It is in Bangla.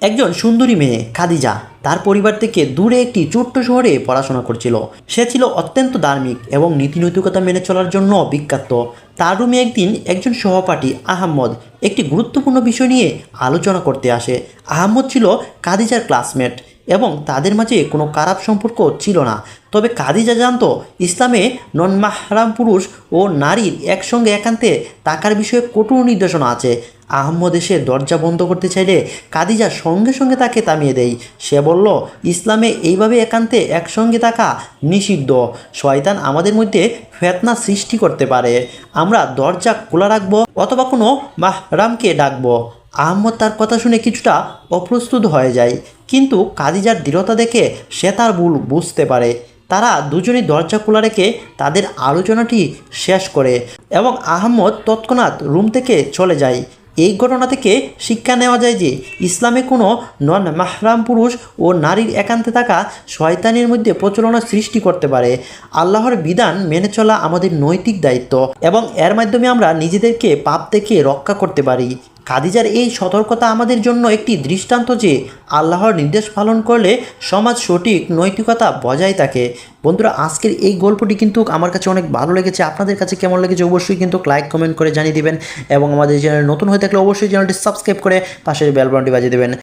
একজন সুন্দরী মেয়ে, খাদিজা। তার পরিবার থেকে দূরে একটি ছোট্ট শহরে পড়াশোনা করছিল। সে ছিল অত্যন্ত ধার্মিক এবং নীতিনৈতিকতা মেনে চলার জন্য বিখ্যাত। তার রুমে একদিন একজন সহপাঠী, আহম্মদ, একটি গুরুত্বপূর্ণ বিষয় নিয়ে আলোচনা করতে আসে। আহম্মদ ছিল খাদিজার ক্লাসমেট এবং তাদের মাঝে কোনো খারাপ সম্পর্ক ছিল না। তবে কাদিজা জানতো, ইসলামে নন মাহরাম পুরুষ ও নারীর একসঙ্গে একান্তে তাকার বিষয়ে কঠোর নির্দেশনা আছে। আহম্মদ এসে দরজা বন্ধ করতে চাইলে কাদিজা সঙ্গে সঙ্গে তাকে থামিয়ে দেয়। সে বলল, ইসলামে এইভাবে একান্তে একসঙ্গে থাকা নিষিদ্ধ। শয়তান আমাদের মধ্যে ফেতনা সৃষ্টি করতে পারে। আমরা দরজা খোলা রাখব অথবা কোনো মাহরামকে ডাকবো। আহম্মদ তার কথা শুনে কিছুটা অপ্রস্তুত হয়ে যায়। কিন্তু কাদিজার দৃঢ়তা দেখে সে তার ভুল বুঝতে পারে। তারা দুজনেই দরজা খোলা রেখে তাদের আলোচনাটি শেষ করে এবং আহম্মদ তৎক্ষণাৎ রুম থেকে চলে যায়। এই ঘটনা থেকে শিক্ষা নেওয়া যায় যে, ইসলামে কোনো নন মাহরাম পুরুষ ও নারীর একান্তে থাকা শয়তানের মধ্যে প্রচলনা সৃষ্টি করতে পারে। আল্লাহর বিধান মেনে চলা আমাদের নৈতিক দায়িত্ব এবং এর মাধ্যমে আমরা নিজেদেরকে পাপ থেকে রক্ষা করতে পারি। খাদিজার এই সতর্কতা আমাদের জন্য একটি দৃষ্টান্ত যে আল্লাহর নির্দেশ পালন করলে সমাজ সঠিক নৈতিকতা বজায় থাকে। বন্ধুরা, আজকের এই গল্পটি কিন্তু আমার কাছে অনেক ভালো লেগেছে। আপনাদের কাছে কেমন লেগেছে অবশ্যই কিন্তু লাইক, কমেন্ট করে জানিয়ে দিবেন এবং আমাদের চ্যানেল নতুন হয়ে থাকলে অবশ্যই চ্যানেলটি সাবস্ক্রাইব করে পাশের বেলবনটি বাজিয়ে দেবেন।